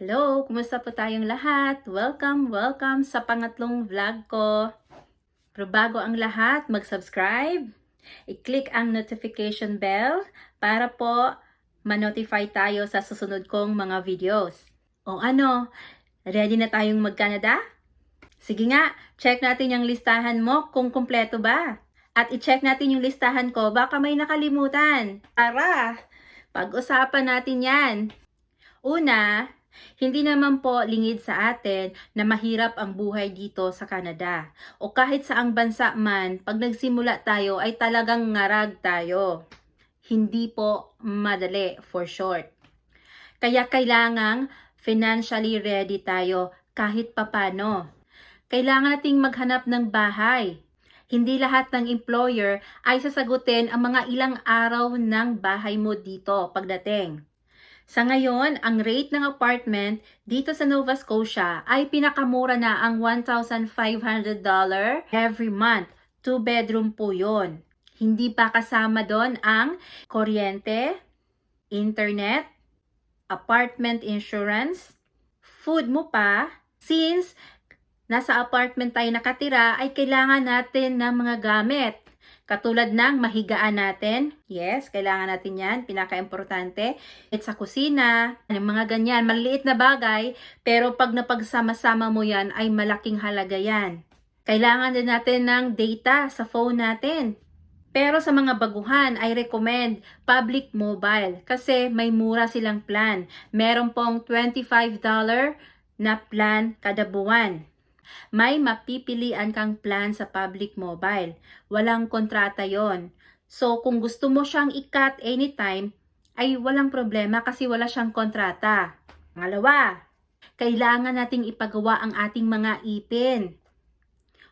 Hello! Kumusta po tayong lahat? Welcome, welcome sa pangatlong vlog ko. Pero bago ang lahat, mag-subscribe, i-click ang notification bell para po ma-notify tayo sa susunod kong mga videos. O ano, ready na tayong mag-Canada? Sige nga, check natin yung listahan mo kung kumpleto ba. At i-check natin yung listahan ko, baka may nakalimutan. Tara, pag-usapan natin yan. Una, hindi naman po lingid sa atin na mahirap ang buhay dito sa Canada. O kahit saang bansa man, pag nagsimula tayo ay talagang ngarag tayo. Hindi po madali for short. Kaya kailangang financially ready tayo kahit papano. Kailangan nating maghanap ng bahay. Hindi lahat ng employer ay sasagutin ang mga ilang araw ng bahay mo dito pagdating. Sa ngayon, ang rate ng apartment dito sa Nova Scotia ay pinakamura na ang $1,500 every month. Two bedroom po yon. Hindi pa kasama doon ang kuryente, internet, apartment insurance, food mo pa. Since nasa apartment tayo nakatira, ay kailangan natin ng mga gamit. Katulad ng mahigaan natin. Yes, kailangan natin yan. Pinaka-importante. It's sa kusina. Yung mga ganyan. Maliliit na bagay. Pero pag napagsama-sama mo yan, ay malaking halaga yan. Kailangan din natin ng data sa phone natin. Pero sa mga baguhan, I recommend public mobile kasi may mura silang plan. Meron pong $25 na plan kada buwan. May mapipilian kang plan sa public mobile. Walang kontrata yon. So, kung gusto mo siyang i-cut anytime, ay walang problema kasi wala siyang kontrata. Pangalawa, kailangan nating ipagawa ang ating mga ipin.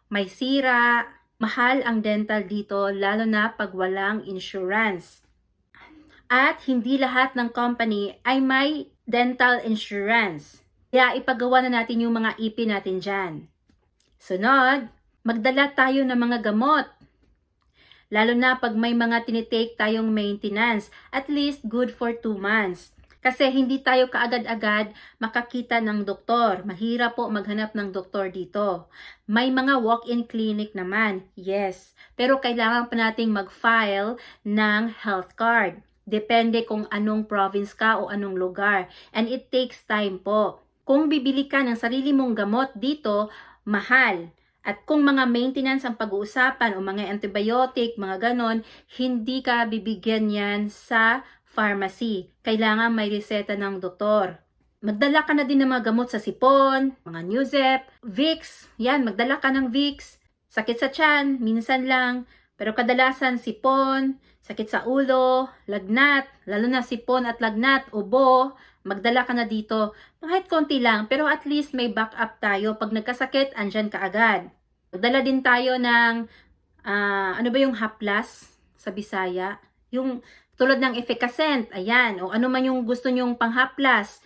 May sira, mahal ang dental dito lalo na pag walang insurance. At hindi lahat ng company ay may dental insurance. Kaya ipagawa na natin yung mga ipin natin dyan. Sunod, magdala tayo ng mga gamot. Lalo na pag may mga tinitake tayong maintenance, at least good for 2 months. Kasi hindi tayo kaagad-agad makakita ng doktor. Mahirap po maghanap ng doktor dito. May mga walk-in clinic naman, yes. Pero kailangan pa nating mag-file ng health card. Depende kung anong province ka o anong lugar. And it takes time po. Kung bibili ka ng sarili mong gamot dito, mahal. At kung mga maintenance ang pag-uusapan o mga antibiotic, mga ganon, hindi ka bibigyan yan sa pharmacy. Kailangan may reseta ng doktor. Magdala ka na din ng mga gamot sa sipon, mga Newzep, Vicks. Yan, magdala ka ng Vicks. Sakit sa tiyan, minsan lang. Pero kadalasan sipon, sakit sa ulo, lagnat, lalo na sipon at lagnat, ubo, magdala ka na dito. Kahit konti lang, pero at least may backup tayo. Pag nagkasakit, andyan ka agad. Magdala din tayo ng, ah, ano ba yung haplas sa Bisaya? Yung tulad ng efficacent, ayan, o ano man yung gusto nyong panghaplas.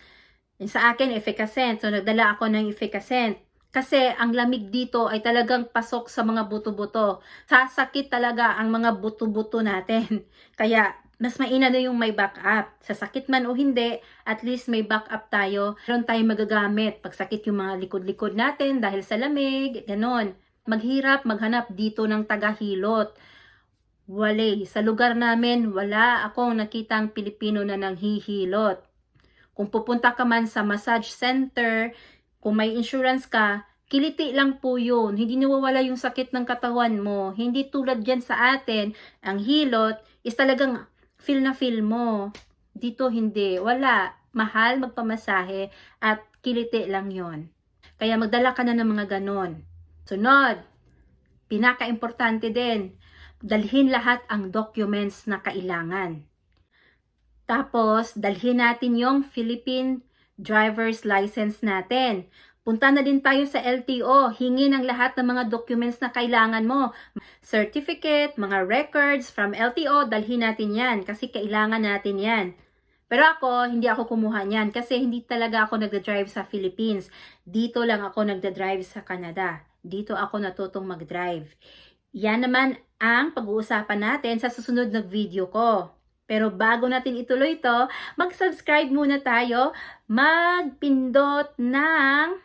Sa akin, efficacent. So, nagdala ako ng efficacent. Kasi ang lamig dito ay talagang pasok sa mga buto-buto. Sasakit talaga ang mga buto-buto natin. Kaya mas maina na yung may backup. Sa sakit man o hindi, at least may backup tayo. Meron tayong magagamit pag sakit yung mga likod-likod natin dahil sa lamig, ganon. Maghirap maghanap dito ng tagahilot. Wale, sa lugar namin, wala akong nakitang Pilipino na nanghihilot. Kung pupunta ka man sa massage center, kung may insurance ka, kiliti lang po yun. Hindi nawawala yung sakit ng katawan mo. Hindi tulad dyan sa atin, ang hilot is talagang feel na feel mo. Dito hindi. Wala. Mahal magpamasahe at kiliti lang yon. Kaya magdala ka na ng mga ganon. Sunod, pinaka-importante din, dalhin lahat ang documents na kailangan. Tapos, dalhin natin yung Philippine driver's license natin. Punta na din tayo sa LTO, hingi ng lahat ng mga documents na kailangan mo. Certificate, mga records from LTO, dalhin natin yan kasi kailangan natin yan. Pero ako, hindi ako kumuha niyan kasi hindi talaga ako nagda-drive sa Philippines. Dito lang ako nagda-drive sa Canada. Dito ako natutong mag-drive. Yan naman ang pag-uusapan natin sa susunod na video ko. Pero bago natin ituloy ito, mag-subscribe muna tayo, magpindot ng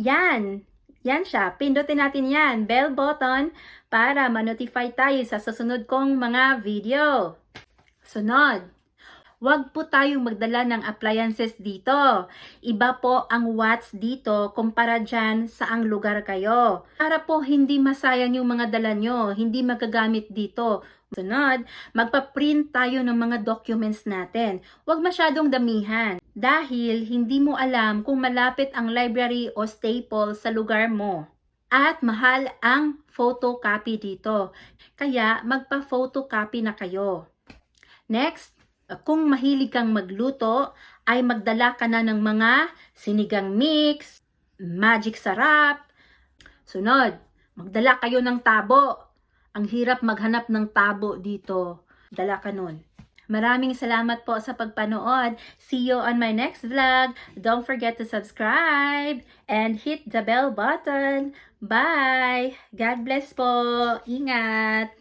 yan. Yan siya. Pindutin natin yan. Bell button para ma-notify tayo sa susunod kong mga video. Sunod. Huwag po tayong magdala ng appliances dito. Iba po ang watts dito kumpara dyan sa ang lugar kayo. Para po hindi masayang yung mga dala nyo, hindi magagamit dito. Sunod, magpa-print tayo ng mga documents natin. Huwag masyadong damihan dahil hindi mo alam kung malapit ang library o staple sa lugar mo. At mahal ang photocopy dito. Kaya magpa-photocopy na kayo. Next, kung mahilig kang magluto, ay magdala ka na ng mga sinigang mix, magic sarap. Sunod, magdala kayo ng tabo. Ang hirap maghanap ng tabo dito. Dala ka nun. Maraming salamat po sa pagpanood. See you on my next vlog. Don't forget to subscribe and hit the bell button. Bye! God bless po. Ingat!